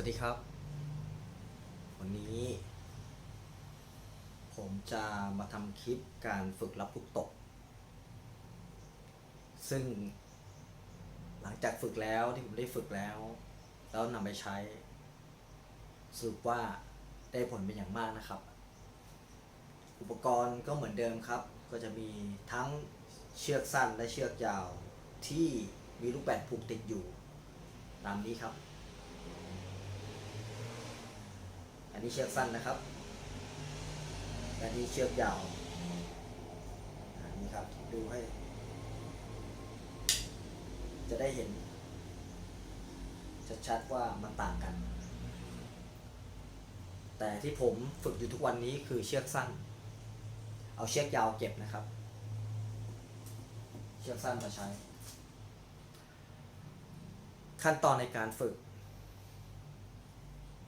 วัสดีครับ วันนี้ ผมจะมาทำคลิปการฝึกรับลูกตก ซึ่งหลังจากฝึกแล้วที่ผมได้ฝึกแล้ว แล้วนำไปใช้ สรุปว่าได้ผลเป็นอย่างมากนะครับ อุปกรณ์ก็เหมือนเดิมครับ ก็จะมีทั้งเชือกสั้นและเชือกยาวที่มีลูกแบดผูกติดอยู่ ตามนี้ครับ อันนี้เชือกสั้นนะครับและนี่เชือกยาวอันนี้ครับดูให้ จะได้เห็นชัดๆว่ามันต่างกัน แต่ที่ผมฝึกอยู่ทุกวันนี้คือเชือกสั้น เอาเชือกยาวเก็บนะครับ เชือกสั้นมาใช้ ขั้นตอนในการฝึก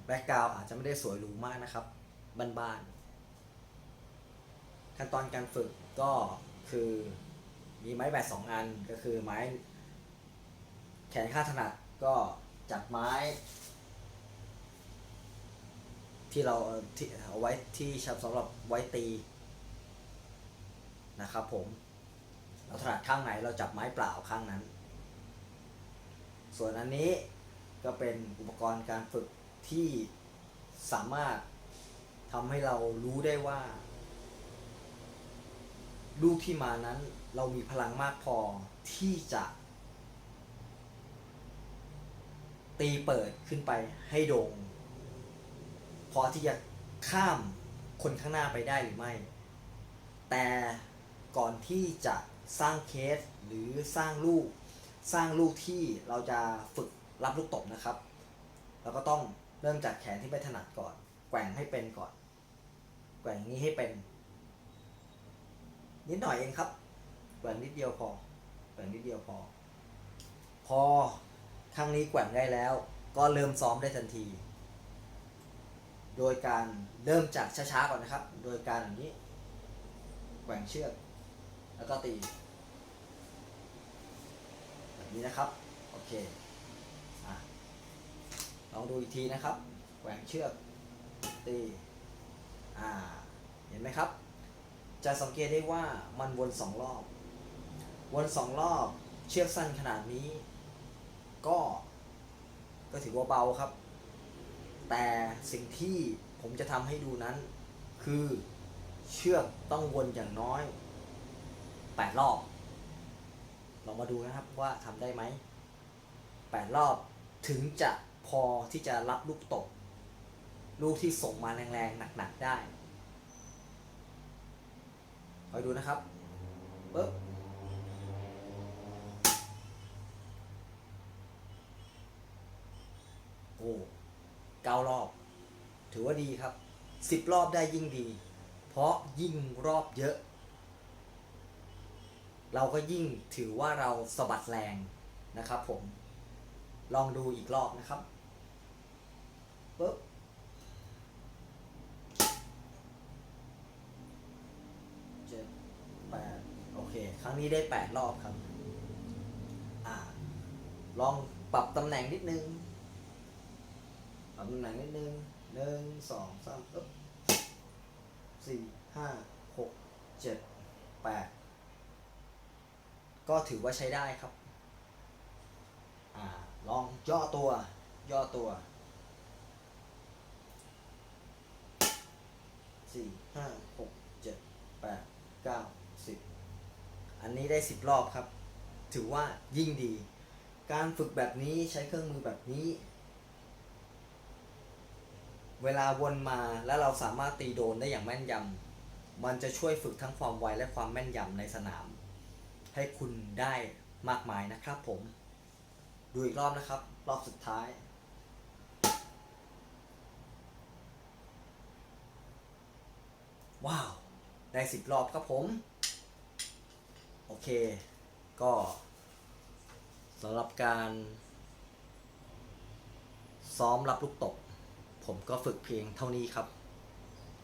แบ็กกราวอาจจะไม่ได้สวยหรูมากนะครับบ้านๆขั้นตอนการฝึกก็คือมีไม้แบตสองอันก็คือไม้ แขนข้างถนัดก็จับไม้ ที่เราที่เอาไว้ที่ชับสำหรับไว้ตีนะครับผมเราถนัดข้างไหนเราจับไม้เปล่าข้างนั้น ส่วนอันนี้ก็เป็นอุปกรณ์การฝึก ที่สามารถทำให้เรารู้ได้ว่า ลูกที่มานั้น เรามีพลังมากพอที่จะ ตีเปิดขึ้นไปให้โดง่งพอที่จะข้ามคนข้างหน้าไปได้หรือไม่ แต่ก่อนที่จะสร้างเคสหรือสร้างลูก สร้างลูกที่เราจะฝึกรับลูกตบนะครับ เราก็ต้อง เริ่มจากแขนที่ไม่ถนัดก่อน แกว่งให้เป็นก่อน แกว่งงนี้ให้เป็น นิดหน่อยเองครับ แกว่งนิดเดียวพอ แกว่งนิดเดียวพอ พอครั้งนี้แกว่งได้แล้ว ก็เริ่มซ้อมได้ทันที โดยการเริ่มจากช้าๆก่อนนะครับ โดยการอย่างนี้ แกว่งเชือก แล้วก็ตี แบบนี้นะครับ โอเค องดูอีกทีนะครับแกว่งเชือกตีอ่าเห็นไหมครับ จะสังเกตได้ว่ามันวนสองรอบ วนสองรอบเชือกสั้นขนาดนี้ ก็ ก็ถือว่าเบาครับ แต่สิ่งที่ผมจะทำให้ดูนั้น คือเชือกต้องวนอย่างน้อยแปดรอบลองมาดูนะครับว่าทำได้ไหมแปดรอบถึงจะ พอที่จะรับลูกตก ลูกที่ส่งมาแรงๆหนักๆได้คอยดูนะครับปึ๊บโอ้เก้ารอบ ถือว่าดีครับสิบรอบได้ยิ่งดี เพราะยิ่งรอบเยอะ เราก็ยิ่งถือว่าเราสะบัดแรงนะครับผม ลองดูอีกรอบนะครับ ปึ๊บเจ็ดแปดโอเค ครั้งนี้ได้แปดรอบครับ อ่า ลองปรับตำแหน่งนิดนึง ปรับตำแหน่งนิดนึงหนึ่งสองสามปึ๊บสี่ห้าหกเจ็ดแปดก็ถือว่าใช้ได้ครับ อ่า ลองย่อตัว ย่อตัว สี่ห้าหกเจ็ดแปดเก้าสิบอันนี้ได้สิบรอบครับ ถือว่ายิ่งดี การฝึกแบบนี้ใช้เครื่องมือแบบนี้ เวลาวนมาแล้วเราสามารถตีโดนได้อย่างแม่นยำมันจะช่วยฝึกทั้งความไวและความแม่นยำในสนาม ให้คุณได้มากมายนะครับผม ดูอีกรอบนะครับ รอบสุดท้าย ว้าว ได้สิบรอบครับผม โอเค ก็สำหรับการ ซ้อมรับลูกตก ผมก็ฝึกเพียงเท่านี้ครับ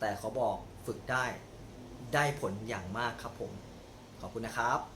แต่เขาบอกฝึกได้ได้ผลอย่างมากครับผม ขอบคุณนะครับ